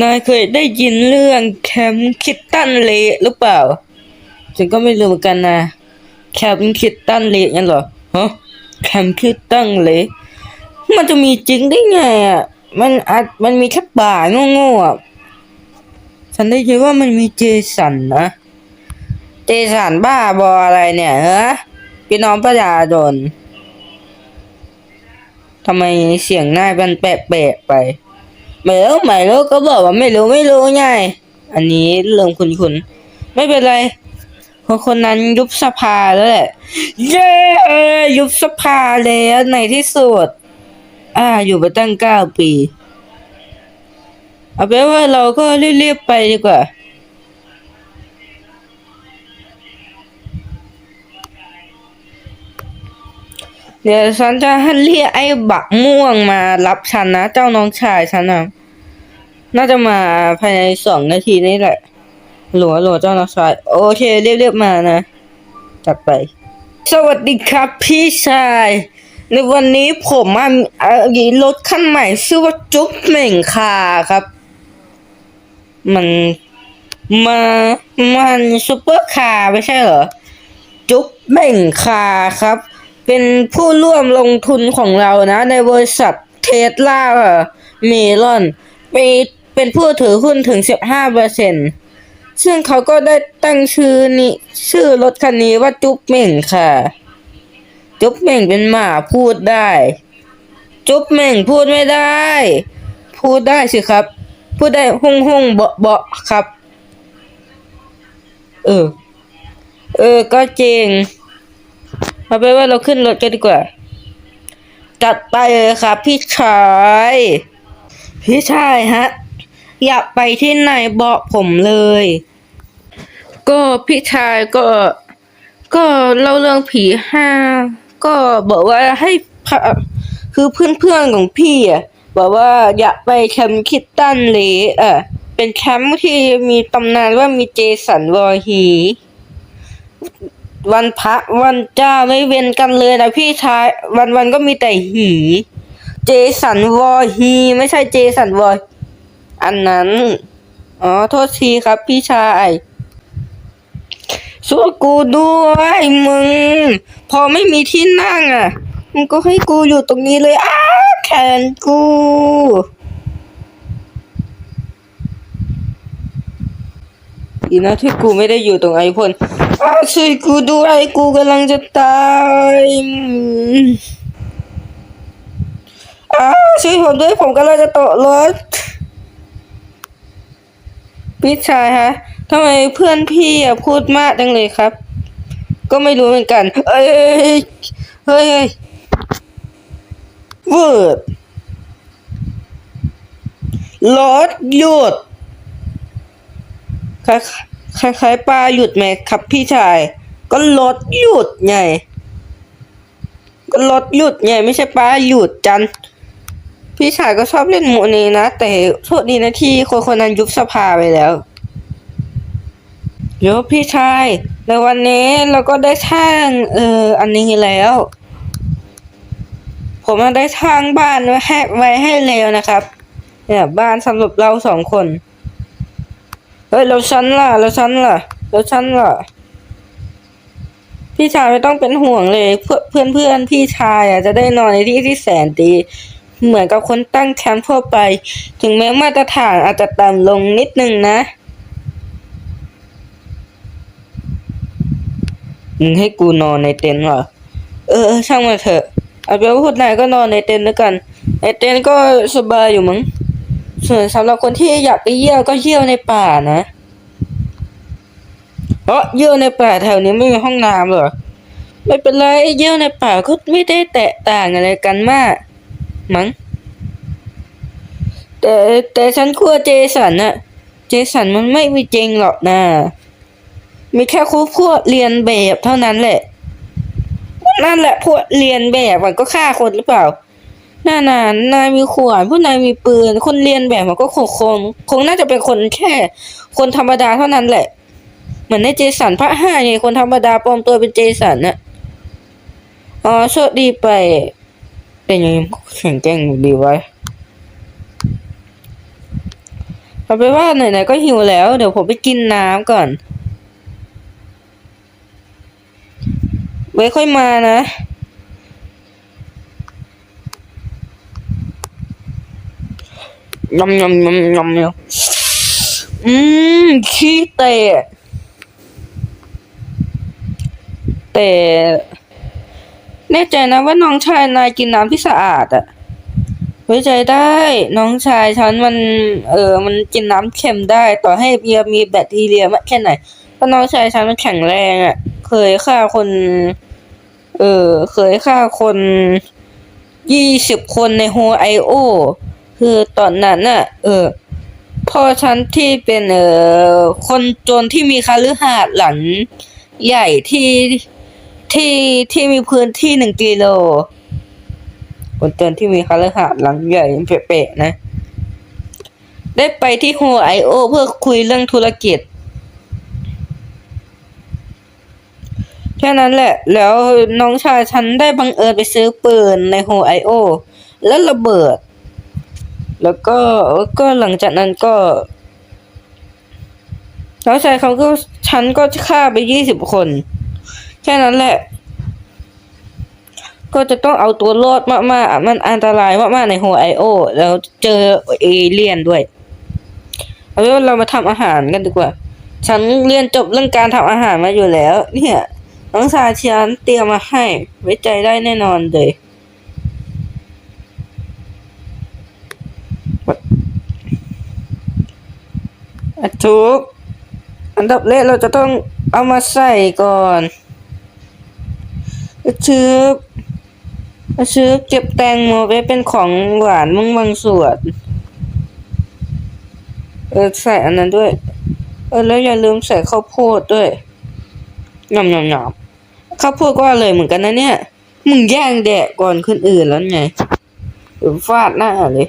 นายเคยได้ยินเรื่องแคมป์คิตตันเละหรือเปล่า ฉันก็ไม่รู้เหมือนกันนะ แคมป์คิตตันเละงั้นเหรอฮะแคมป์คิตตันเละมันจะมีจริงได้ไงอะ มันอาจมันมีแค่ป่าโง่ๆอะ ฉันได้ยินว่ามันมีเจสันนะ เจสันบ้าบออะไรเนี่ยฮะพี่น้องประชาชนทำไมเสียงนายมันแปลกๆไป ไม่รู้ไม่รู้ก็บอกว่าไม่รู้ไม่รู้ไงอันนี้เรื่องคุณคุณไม่เป็นไร คนคนนั้นยุบสภาแล้วแหละ เย้ยุบสภาแล้วในที่สุด อ่า อยู่มาตั้งเก้าปี เอาเป็นว่าเราก็เรียบๆไปดีกว่าเดี๋ยวฉันจะให้เรียกไอ้บักม่วงมารับฉันนะ เจ้าน้องชายฉันนะ น่าจะมาภายในสองนาทีนี่แหละ หลัวหลัวเจ้าน้องชายโอเคเรียบเรียบๆมานะ จัดไป สวัสดีครับพี่ชาย ในวันนี้ผมอะเอ่รถคันใหม่ชื่อว่าจุ๊บเหม่งคาครับ มันมามันซุปเปอร์คาร์ไม่ใช่เหรอ จุ๊บเบ่งคาครับ เป็นผู้ร่วมลงทุนของเรานะ ในบริษัทเทสลาเมลอนป็น เป็นผู้ถือหุ้นถึง 15เปอร์เซ็นซึ่งเขาก็ได้ตั้งชื่อนี้ชื่อรถคันนี้ว่าจุ๊บเหม่งค่ะ จุ๊บเหม่งเป็นหมาพูดได้ จุ๊บเหม่งพูดไม่ได้ พูดได้สิครับ พูดได้หุ่งหุ่งเบาะเบาะครับ เออ เออ ก็จริงเอาไปว่าเราขึ้นรถกันดีกว่า จัดไปเลยครับพี่ชาย พี่ชายฮะ อย่าไปที่ไหนบอกผมเลย ก็พี่ชายก็ ก็เล่าเรื่องผีห้า ก็บอกว่าให้พาคือเพื่อนๆของพี่อะบอกว่าอยากไปแคมป์คิตตันเลยอะเป็นแคมป์ที่มีตำนานว่ามีเจสันวอร์ฮี วันพระวันเจ้าไม่เว้นกันเลยนะพี่ชายวันวันก็มีแต่หี เจสันวอร์ฮี ไม่ใช่เจสันวอร์ อันนั้น อ๋อ โทษทีครับพี่ชายช่วยกูด้วยมึง พอไม่มีที่นั่งอะ มึงก็ให้กูอยู่ตรงนี้เลยอ้าแขนกูดีนะที่กูไม่ได้อยู่ตรงไอพ่นอ้าวช่วยกูด้วยกูกำลังจะตายอ้าวช่วยผมด้วยผมกำลังจะตกรถ พี่ชายฮะทำไมเพื่อนพี่อะพูดมากจังเลยครับ ก็ไม่รู้เหมือนกัน เอ้ยเฮ้ยเฮ้ยวิร์ดรถหยุดคล้ายคล้ายคล้ายปลาหยุดไหมครับพี่ชาย ก็รถหยุดไงก็รถหยุดไงไม่ใช่ปลาหยุดจัน พี่ชายก็ชอบเล่นหมูนี้นะ แต่โชคดีนะที่คนคนนั้นยุบสภาไปแล้วเดี๋ยวพี่ชายในวันนี้เราก็ได้สร้างเอออันนี้แล้ว ผมได้สร้างบ้านไว้ให้ไว้ให้แล้วนะครับ เนี่ยบ้านสำหรับเราสองคนเฮ้ยแล้วฉันล่ะแล้วฉันล่ะแล้วฉันล่ะ พี่ชายไม่ต้องเป็นห่วงเลยเพื่อนเพื่อนเพื่อนพี่ชายอะจะได้นอนในที่ที่แสนดี เหมือนกับคนตั้งแคมป์ทั่วไป ถึงแม้มาตรฐานอาจจะต่ำลงนิดนึงนะมึงให้กูนอนในเต็นท์เหรอ เออช่างมาเถอะเอาเป็นว่าพวกนายก็นอนในเต็นท์แล้วกัน ในเต็นท์ก็สบายอยู่มั้งส่วนสำหรับคนที่อยากไปเยี่ยวก็เยี่ยวในป่านะเพราะเยี่ยวในป่าแถวนี้ไม่มีห้องน้ำเหรอ ไม่เป็นไรเยี่ยวในป่าก็ไม่ได้แตกต่างอะไรกันมาก มั้งแต่แต่ฉันกลัวเจสันอะเจสันมันไม่มีจริงหรอกนะ มีแค่ครูพวกเรียนแบบเท่านั้นแหละ นั่นแหละพวกเรียนแบบมันก็ฆ่าคนหรือเปล่าน่านานนายมีขวานผู้นายมีปืน คนเรียนแบบมันก็คงคงคงน่าจะเป็นคนแค่ คนธรรมดาเท่านั้นแหละ เหมือนในเจสันพระห้าไงคนธรรมดาปลอมตัวเป็นเจสันน่ะอ๋อโชคดีไป เป็นยังไงแข็งแกร่งดีไว้เอาไปนว่าไหนๆก็หิวแล้ว เดี๋ยวผมไปกินน้ำก่อน ไว้ค่อยมานะยำยำยำยำยำอืมขี้เตะแต่ แน่ใจนะว่าน้องชายนายกินน้ำที่สะอาดอะไว้ใจได้ น้องชายฉันมัน เออมันกินน้ำเค็มได้ ต่อให้เบียร์มีแบคทีเรียมากแค่ไหนเพราะน้องชายฉันมันแข็งแรงอะเคยฆ่าคน เออเคยฆ่าคนยี่สิบคนในโฮไอโอ คือตอนนั้นน่ะ เออพ่อฉันที่เป็นเออคนจนที่มีคาลือหาดหลังใหญ่ที่ ที่ที่มีพื้นที่หนึ่งกิโลคนจนที่มีคาลือหาดหลังใหญ่เป๊ะๆนะ ได้ไปที่โฮไอโอเพื่อคุยเรื่องธุรกิจ แค่นั้นแหละ แล้วน้องชายฉันได้บังเอิญไปซื้อปืนในโฮไอโอ แล้วระเบิด แล้วก็ก็หลังจากนั้นก็น้องชายเขาก็ฉันก็ฆ่าไปยี่สิบคน แค่นั้นแหละ ก็จะต้องเอาตัวรอดมากๆ มันอันตรายมากๆในโฮไอโอ แล้วเจอเอเลี่ยนด้วยเอาเป็นว่าเรามาทำอาหารกันดีกว่า ฉันเรียนจบเรื่องการทำอาหารมาอยู่แล้ว เนี่ยน้องชายฉันเตรียมมาให้ ไว้ใจได้แน่นอนเลยอะทุกอันดับแรกเราจะต้องเอามาใส่ก่อน ชืบชืบเก็บแตงโมไว้เป็นของหวานมึงบางส่วน เออใส่อันนั้นด้วย เออแล้วอย่าลืมใส่ข้าวโพดด้วยยำยำยำข้าวโพดก็อร่อยเหมือนกันนะเนี่ย มึงแย่งแดกก่อนคนอื่นแล้วไงฟาดหน้าเลย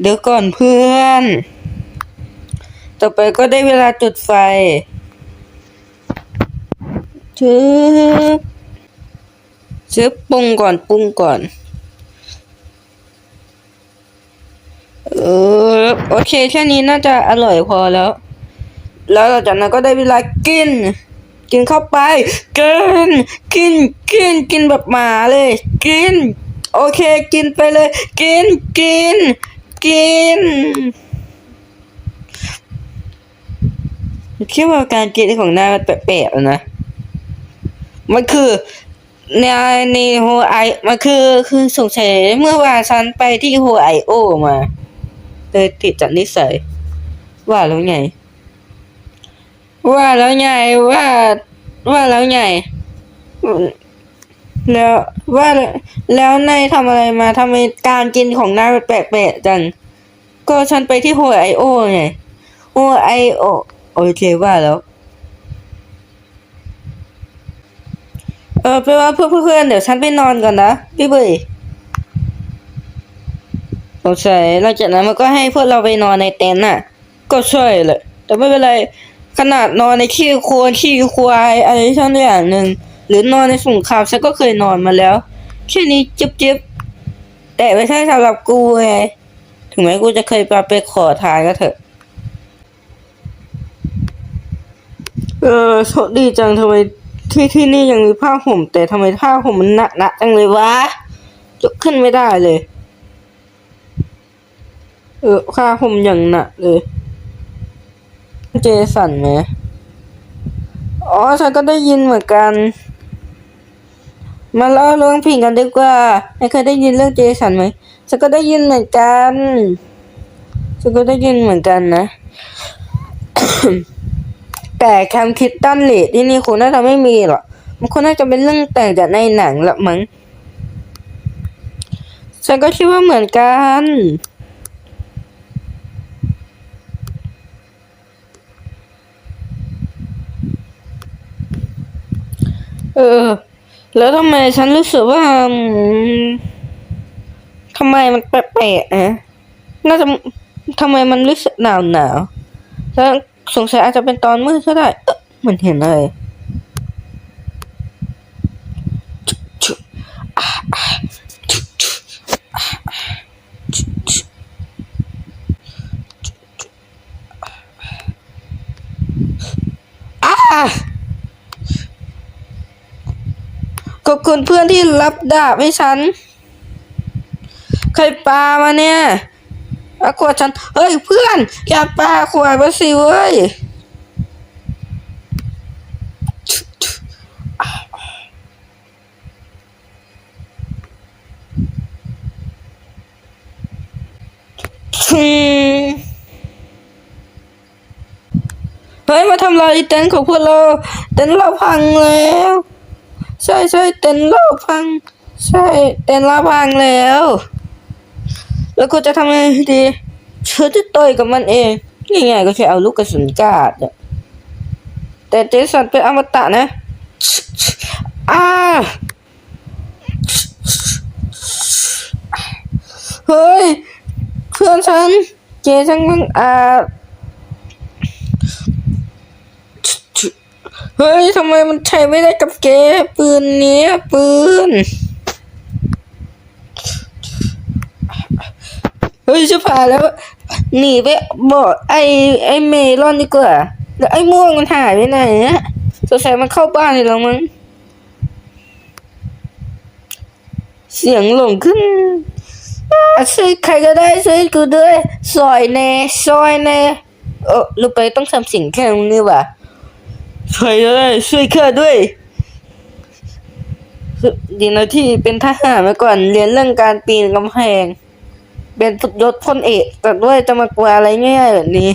เดี๋ยวก่อนเพื่อน ต่อไปก็ได้เวลาจุดไฟชืบ ชืบปรุงก่อนปรุงก่อน เออโอเคแค่นี้น่าจะอร่อยพอแล้ว แล้วหลังจากนั้นก็ได้เวลากิน กินเข้าไป กิน กิน กิน กินแบบหมาเลย กิน โอเค กินไปเลย กิน กิน กินคิดว่าการกินของนายมันแปลกๆนะ มันคือ ในในโฮไอมันคือคือสงสัยเมื่อวานฉันไปที่โฮไอโอมาเลยติดจากนิสัย ว่าแล้วไง ว่าแล้วไงว่า ว่าแล้วไงแล้วว่าแล้วนายทำอะไรมาทำไมการกินของนายแปลกๆจังก็ฉันไปที่โฮไอโอไงโฮไอโอโอเคว่าแล้ว เออไปว่าเพื่อนเพื่อนๆเดี๋ยวฉันไปนอนก่อนนะพี่เบยสงสัยหลังจากนั้นมันก็ให้พวกเราไปนอนในเต็นท์น่ะ ก็ใช่แหละแต่ไม่เป็นไรขนาดนอนในขี้โคลนขี้ควายอะไรช่างอย่างหนึ่งหรือนอนในสงครามฉันก็เคยนอนมาแล้วแค่นี้จิบจิบแต่ไม่ใช่สำหรับกูไงถึงแม้กูจะเคยไปไปขอทานก็เถอะ เออโชคดีจังทำไม ที่ที่นี่ยังมีผ้าห่ม แต่ทำไมผ้าห่มมันหนักหนักจังเลยวะยกขึ้นไม่ได้เลย เออผ้าห่มอย่างหนักเลย เจสันไหมอ๋อฉันก็ได้ยินเหมือนกัน มาเล่าเรื่องผีกันดีกว่าไม่เคยได้ยินเรื่องเจสันไหมฉันก็ได้ยินเหมือนกันฉันก็ได้ยินเหมือนกันนะ แต่แคมคิดตันเลดที่นี่คงน่าจะไม่มีหรอกมันคงน่าจะเป็นเรื่องแต่งจากในหนังละมั้งฉันก็คิดว่าเหมือนกันเออ แล้วทำไมฉันรู้สึกว่าทำไมมันแปลกๆนะน่าจะทำไมมันรู้สึกหนาวหนาวแล้ว สงสัยอาจจะเป็นตอนมืดก็ได้ เออเหมือนเห็นเลยขอบคุณเพื่อนที่รับดาบให้ฉัน ใครปามาเนี่ย อากวดฉัน เฮ้ยเพื่อน อย่าปาขวดมาสิเว้ยเฮ้ยมาทำลายเต็นท์ของพวกเรา เต็นท์เราพังแล้ว ใช่ใช่เต็นท์เราพัง ใช่ เต็นท์เราพังแล้ว แล้วกูจะทำยังไงดีเชื่อจะต่อยกับมันเองนี่ไงก็แค่เอาลูกกระสุนกาดแต่เจสันเป็นอมตะนะอ้าเฮ้ยเพื่อนฉัน เจสันมันอ่าเฮ้ยทำไมมันใช้ไม่ได้กับเกปืนเนี้ยปืน เฮ้ยจะผ่านแล้ว หนีไปบอกไอ้ไอ้เมลอนดีกว่าแล้วไอ้ม่วงมันหายไปไหนเนี่ยสงสัยมันเข้าบ้านเลยแล้วมั้งเสียงหลงขึ้นช่วยใครก็ได้ช่วยกูด้วยซอยแน่ซอยแน่เออลูกไปต้องทำเสิ่งแค่นี้ว่ะช่วยด้ช่วยข้าด้วยดีนะที่เป็นทหารมาก่อนเรียนเรื่องการปีนกำแพง เป็นสุดยศพลเอกแต่ด้วยจะมากลัวอะไรง่ายๆแบบนี้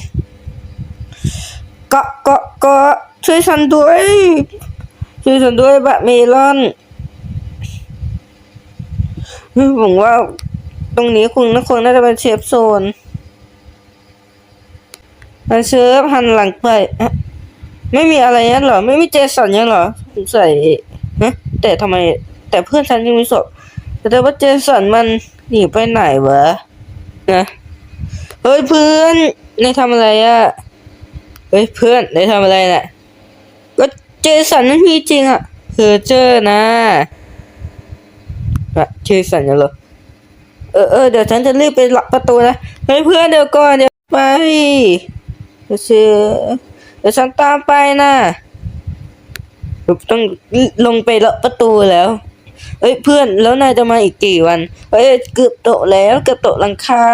เกาะเกาะเกาะช่วยฉันด้วยช่วยฉันด้วยบะเมลอนผมว่าตรงนี้คุณนะคงน่าจะเป็นเชฟโซนอันเชฟหันหลังไปไม่มีอะไรนั่นหรอ ไม่มีเจสันยังหรอสงสัยฮะแต่ทำไม แต่เพื่อนฉันยังมีศพแต่ว่าเจสันมันหนีไปไหนวะ นะเฮ้ยเพื่อนนายทำอะไรอะเฮ้ยเพื่อนนายทำอะไรน่ะก็เจสันนั่นมีจริงอะเพอเจอนะอะเจสันยังเหรอเออเออเดี๋ยวฉันจะรีบไปล็อกประตูนะเฮ้ยเพื่อนเดี๋ยวก่อนเดี๋ยวไปเดี๋ยวเชื่อเดี๋ยวฉันตามไปนะต้องลงไปล็อกประตูแล้ว เอ้ยเพื่อนแล้วนายจะมาอีกกี่วันเอ้ยเกือบโตแล้วเกือบโตหลังคา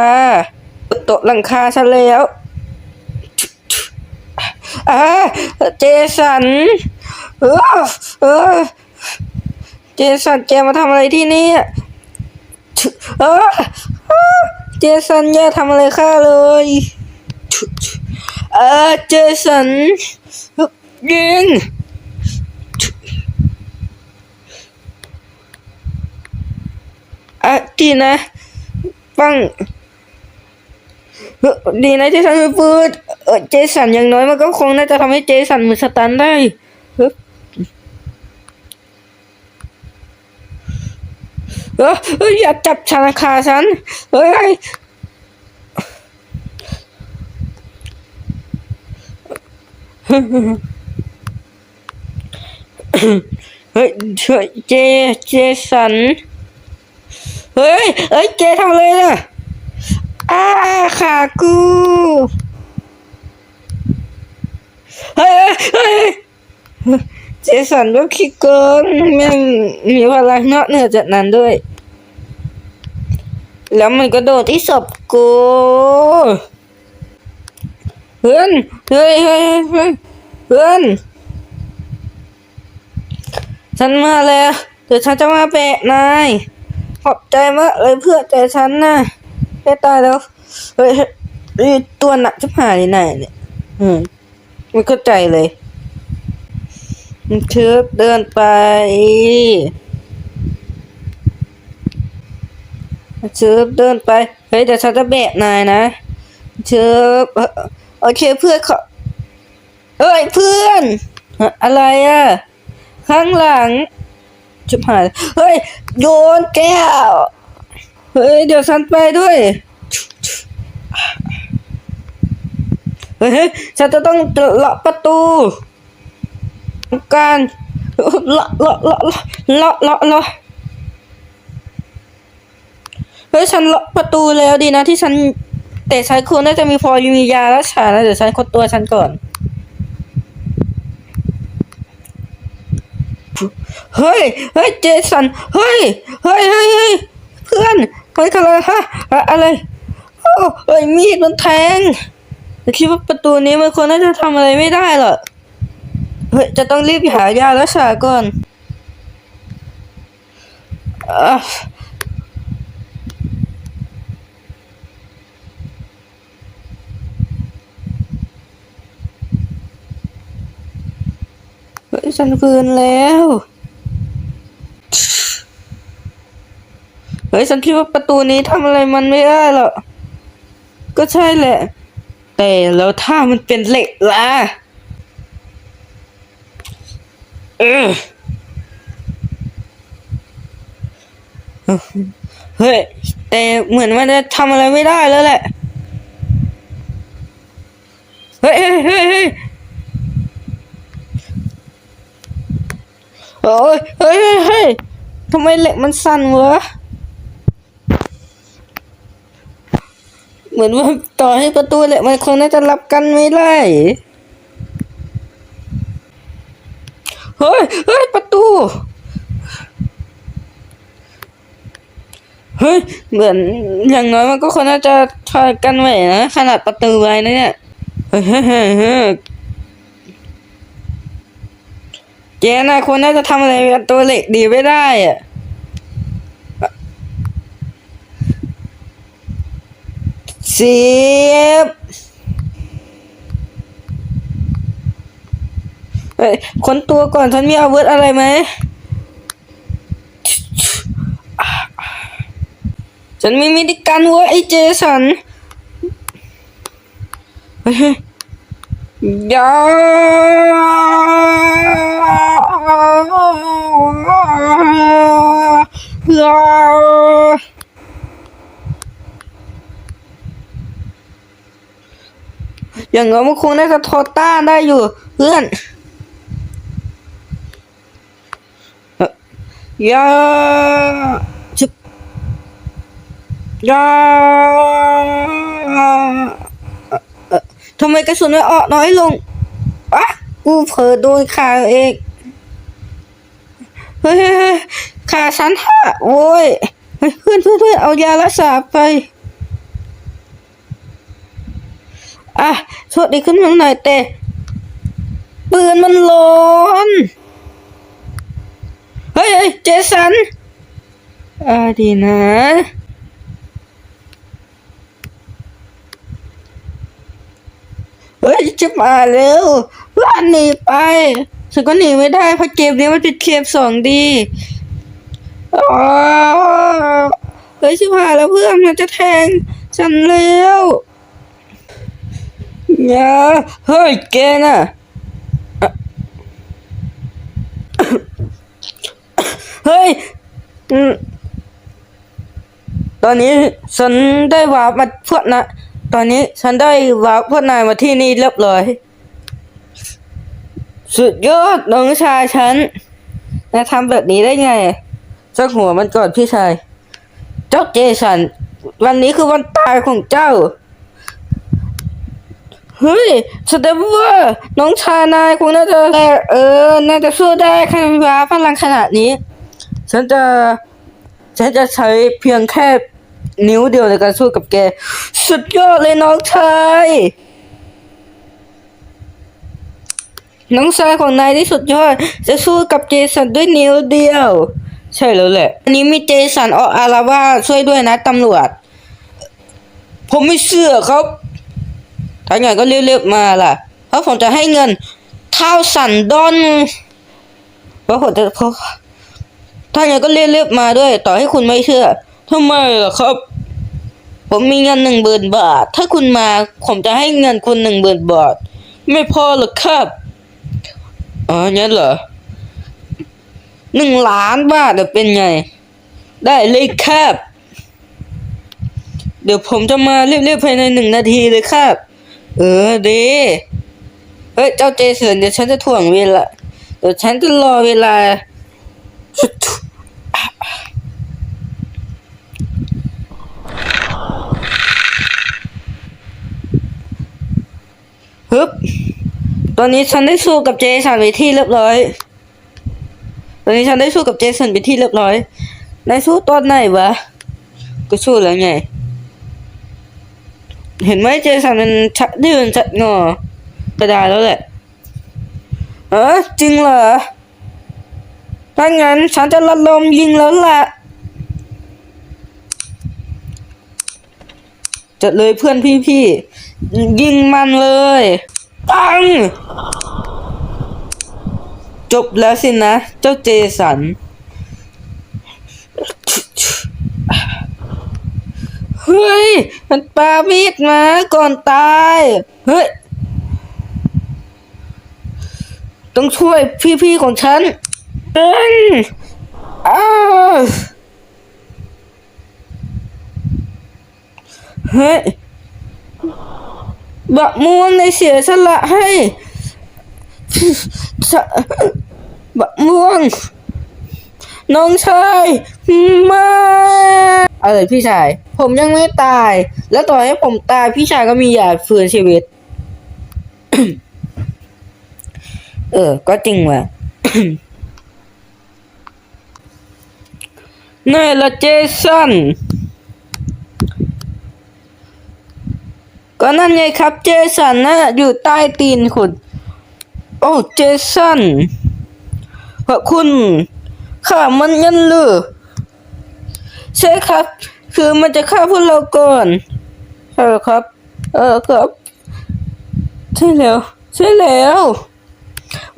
เกือบโตหลังคาฉันแล้วอ่าเจสันเออเออเจสันแกมาทำอะไรที่นี่เออเออเจสันอย่าทำอะไรข้าเลยเออเจสันยิง อ่ะดีนะปังเอ่อดีนะเจสันมือปืนเจสันอย่างน้อยมันก็คงน่าจะทำให้เจสันมือสตันได้เอออยอย่าจับชนาคาฉันเฮ้ยเฮ้ยเฮ้ยเจเจสัน เฮ้ยเอ้ย เจทำอะไรน่ะอ้าขากูเฮ้ยเฮ้ยเฮ้ยเจสันก็ขี้เกินม่งมีพลังนอกเหนือจากนั้นด้วย แล้วมันก็โดดที่ศพกูเพื่อนเฮ้ยเฮ้ยเฮ้ยเพื่อนฉันมาแล้วเดี๋ยวฉันจะมาแปะนาย ขอบใจมากเลยเพื่อนแต่ฉันนะได้ตายแล้ว เฮ้ยตัวหนักจะหายไหนเนี่ย อืมไม่เข้าใจเลยเชิบเดินไปเชิบเดินไป เฮ้ยเดี๋ยวฉันจะแบกนายนะเชิบเอ่อโอเคเพื่อนขอเอ้ยเพื่อน อะไรอะข้างหลัง ชิบหายเฮ้ย โยนแก้ว เฮ้ย เดี๋ยวฉันไปด้วย เฮ้ย ฉันจะต้องเลาะประตูการเลาะเลาะเลาะเลาะเลาะเลาะเฮ้ย ฉันเลาะประตูแล้วดีนะที่ฉัน แต่ฉันควรน่าจะมีพอมียารักษาแล้วเดี๋ยวฉันคดตัวฉันก่อน เฮ้ย เฮ้ย เจสัน เฮ้ย เฮ้ยเฮ้ยเฮ้ยเพื่อนมันคือะไรฮะ อะไร โอ้เฮ้ย มีดมันแทงแต่คิดว่าประตูนี้มันคนน่าจะทำอะไรไม่ได้หรอก เฮ้ย จะต้องรีบหายารักษาก่อนอะ ฉันคืนแล้ว เฮ้ยฉันคิดว่าประตูนี้ทำอะไรมันไม่ได้หรอก ก็ใช่แหละ แต่แล้วถ้ามันเป็นเหล็กล่ะ เออเฮ้ย แต่เหมือนมันจะทำอะไรไม่ได้แล้วแหละ เฮ้ยเฮ้ยเฮ้ย เฮ้ยโอ้ยเฮ้ยเฮ้ยเฮ้ยทำไมเหล็กมันสั่นวะ เหมือนว่าต่อให้ประตูเหล็กมันคงน่าจะรับกันไม่ได้ เฮ้ย เฮ้ย ประตู เฮ้ย เหมือนอย่างน้อยมันก็คงน่าจะทอยกันไหวนะขนาดประตูไว้นะเนี่ย เฮ้ยเฮ้ยเฮ้ย เฮ้ยเจนายควรน่าจะทำอะไรกับตัวเหล็กดีไม่ได้อะสียบเฮ้ยค้นตัวก่อนฉันมีอาวุธอะไรไหมฉันมีมิดิกันเว้ยไอ้เจสันเฮ้ยเฮ้ยอยาอยา อย่างน้อยมันคงน่าจะทอต้านได้อยู่ เพื่อนเอ่ออยาชึบยาเออเอ่อทำไมกระสุนไม่ออกน้อยลงอะกูเผลอโดนขาเองเฮ้ยขาฉันหักโว้ยเฮ้ยเพื่อนเพื่อนเพื่อนเอายารักษาไป อะโชคดีขึ้นมาหน่อยแต่ปืนมันร้อนเฮ้ยเจสันอ่าดีนะเฮ้ยจะมาเร็วเพื่อนหนีไปฉันก็หนีไม่ได้เพราะเกมนี้มันเป็นเกมสองดีอ๋อเฮ้ยชิบหายแล้วเพื่อนมันจะแทงฉันแล้ว อย่าเฮ้ยแกน่ะเฮ้ยตอนนี้ฉันได้วาร์ปมาพวกนะตอนนี้ฉันได้วาร์ปพวกนายมาที่นี่เรียบร้อย สุดยอดน้องชายฉันนายทำแบบนี้ได้ไงจักหัวมันก่อนพี่ชายเจ้าเจสันวันนี้คือวันตายของเจ้า เฮ้ยแสดงว่าน้องชายนายคงน่าจะเออ น่าจะสู้ได้ขนาดพลังขนาดนี้ ฉันจะ ฉันจะใช้เพียงแค่นิ้วเดียวในการสู้กับแก สุดยอดเลยน้องชาย น้องชายของนายที่สุดยอด จะสู้กับเจสันด้วยนิ้วเดียว ใช่แล้วแหละ อันนี้มีเจสันออกอารวาช่วยด้วยนะตำรวจ ผมไม่เชื่อครับ ถ้าอย่างนั้นก็เรียบๆมาล่ะ เพราะผมจะให้เงินเท่าสันดอนเพราะผมจะเพราะถ้าอย่างนั้นก็เรียบๆมาด้วย ต่อให้คุณไม่เชื่อทำไมล่ะครับ ผมมีเงินหนึ่งหมื่นบาท ถ้าคุณมาผมจะให้เงินคุณหนึ่งหมื่นบาท ไม่พอหรอกครับอ๋องั้นเหรอหนึ่งล้านบาทเดี๋ยวเป็นไง ได้เลยครับ เดี๋ยวผมจะมาเรียบๆภายในหนึ่งนาทีเลยครับ เออดี เฮ้ย เจ้าเจสันเดี๋ยวฉันจะถ่วงเวลา เดี๋ยวฉันจะรอเวลา ฮึบ ตอนนี้ฉันได้สู้กับเจสันไปที่เรียบร้อยอนนี้ฉันได้สู้กับเจสันไปที่เรียบร้อยนายสู้ตอนไหนวะ ก็สู้แล้วไง เห็นไหมเจสันมันชักดื้อชักงอก็ได้แล้วแหละ เออจริงเหรอถ้างั้นฉันจะระดมยิงแล้วล่ะจัดเลยเพื่อนพี่ๆยิงมันเลยปัง จบแล้วสินะ เจ้าเจสัน เฮ้ย มันปามีดมาก่อนตาย เฮ้ย ต้องช่วยพี่ๆของฉันเอ้ยอ้าวเฮ้ยบะม่วงในเสียสละให้บะม่วง น้องชาย มา อะไรพี่ชาย ผมยังไม่ตาย แล้วต่อให้ผมตายพี่ชายก็มีอยากฟื้นชีวิต เออ ก็จริงว่ะนี่ละเจสันก็นั่นไงครับเจสันนะอยู่ใต้ตีนคุณ โอ้เจสันพระคุณข้ามันยันหรือ ใช่ครับ คือมันจะฆ่าพวกเราก่อนใช่ครับ เออครับ ใช่แล้ว ใช่แล้ว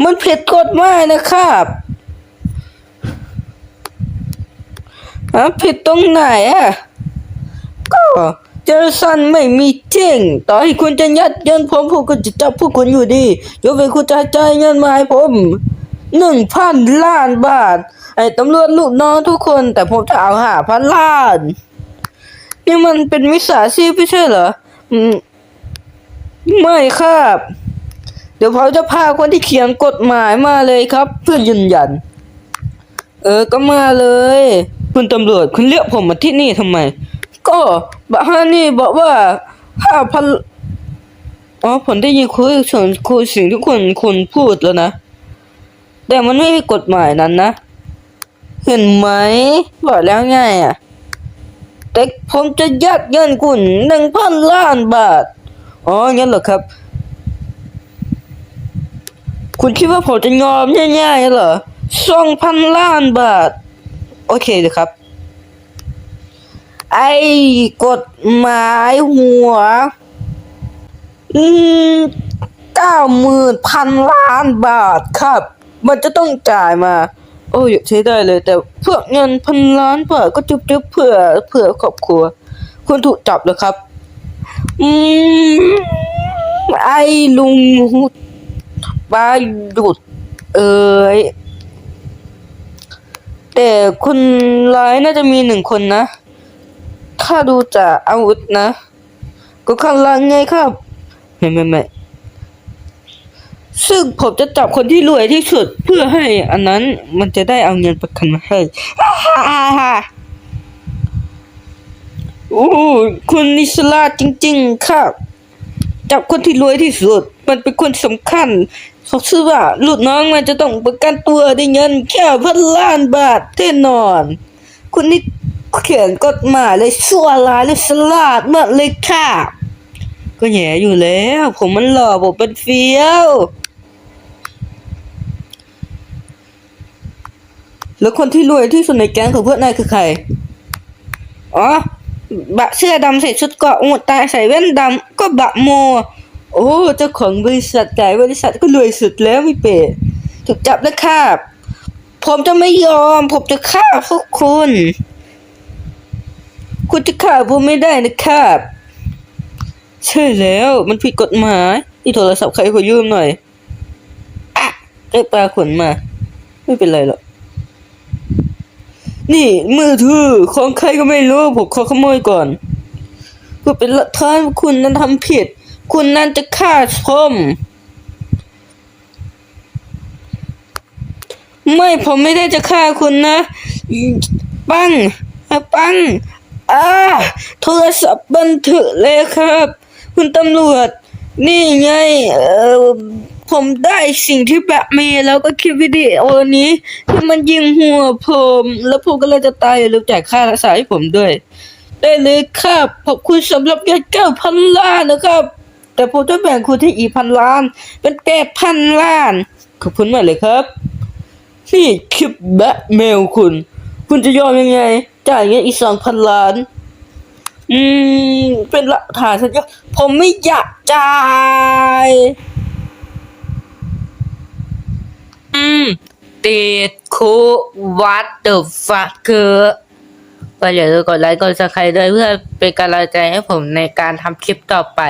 มันผิดกฎหมายนะครับฮะผิดตรงไหนอะ ก็เจอสันไม่มีจริง ต่อให้คุณจะยัดเยินผมผมก็จะจับพวกคุณอยู่ดียกเว้นคุณจะจ่ายเงินมาให้ผมหนึ่งพันล้านบาท ไอ้ตำรวจลูกน้องทุกคนแต่ผมจะเอาหาพันล้าน นี่มันเป็นมิจฉาชีพไม่ใช่เหรออืมไม่ครับ เดี๋ยวเขาจะพาคนที่เขียนกฎหมายมาเลยครับ เพื่อยืนยัน เออก็มาเลย คุณตำรวจคุณเรียกผมมาที่นี่ทำไม ก็บะฮานี่บอกว่าห้าพันอ๋อผมได้ยินคุยส่วนคุยสิ่งที่คุณคุณพูดแล้วนะ แต่มันไม่มีกฎหมายนั้นนะ เห็นไหมบอกแล้วไงอะแต่ผมจะยัดเงินคุณหนึ่งพันล้านบาท อ๋องั้นเหรอครับ คุณคิดว่าผมจะยอมง่ายๆเหรอสองพันล้านบาท โอเคเลยครับ ไอ้กฎหมายหัว อืมเก้าหมื่นพันล้านบาทครับ มันจะต้องจ่ายมา โอ้ยใช้ได้เลย แต่เพื่อเงินพันล้านบาทก็จุบจุบเพื่อเพื่อครอบครัว คุณถูกจับแล้วครับ อืมไอ้ลุงปาหยุด เอ้ยแต่คนร้ายน่าจะมีหนึ่งคนนะ ถ้าดูจากอาวุธนะ ก็ข้างล่างไงครับ ไม่ไม่ไม่ ซึ่งผมจะจับคนที่รวยที่สุดเพื่อให้อันนั้นมันจะได้เอาเงินประกันมาให้โอ้คุณนิสลาจริง ๆ ครับ จับคนที่รวยที่สุด มันเป็นคนสำคัญเขาชื่อว่าลูกน้องมันจะต้องประกันตัวได้เงินแค่พันล้านบาทแน่นอน คุณนี่เขียนกฎหมายเลยชั่วร้ายเลยสลาดมากเลยค่ะก็แย่อยู่แล้ว ผมมันหล่อผมเป็นเฟี้ยว แล้วคนที่รวยที่สุดในแก๊งของเพื่อนนายคือใคร อ๋อบะเสื้อดำใส่ชุดเกาะหมดตายใส่แว่นดำก็บะโม โอ้เจ้าของบริษัทใหญ่บริษัทก็รวยสุดแล้วไม่เปะถูกจับแล้วครับผมจะไม่ยอม ผมจะฆ่าพวกคุณ คุณจะฆ่าผมไม่ได้นะครับ ใช่แล้วมันผิดกฎหมายนี่โทรศัพท์ใครขอยืมหน่อยอะได้ปลาขนมา ไม่เป็นไรหรอก นี่มือถือของใครก็ไม่รู้ผมขอขโมยก่อนเพื่อเป็นหลักฐานคุณนั้นทำผิด คุณนั้นจะฆ่าผมไม่ผมไม่ได้จะฆ่าคุณนะ ปังปังอ่าโทรศัพท์บันทึกเลยครับ คุณตำรวจ นี่ไง เออ ผมได้สิ่งที่แบทมนแล้วก็คลิปวิดีโอนี้ที่มันยิงหัวผม แล้วผมก็เลยจะตายอย่าลืมจ่ายค่ารักษาให้ผมด้วย ได้เลยครับขอบคุณสำหรับเงินเก้าพันล้านนะครับ แต่ผมจะแบ่งคุณที่อีพันล้าน เป็นแปดพันล้าน ขอบคุณมากเลยครับ นี่คลิปแบทแมนคุณ คุณจะยอมยังไง จ่ายเงินอีกสองพันล้านอืม เป็นหลักฐานสัญญาผมไม่อยากจ่าย อืมติดคุกวัดเดอะฟักเกอร์ก็อย่าลืมกดไลค์กดซับสไครต์ด้วยเพื่อเป็นกำลังใจให้ผมในการทำคลิปต่อไป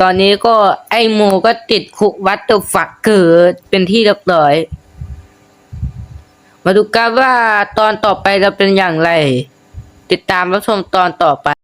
ตอนนี้ก็ไอโมก็ติดคุกวัดเดอะฟักเกอร์เป็นที่เรียบร้อย มาดูกันว่าตอนต่อไปจะเป็นอย่างไร ติดตามรับชมตอนต่อไป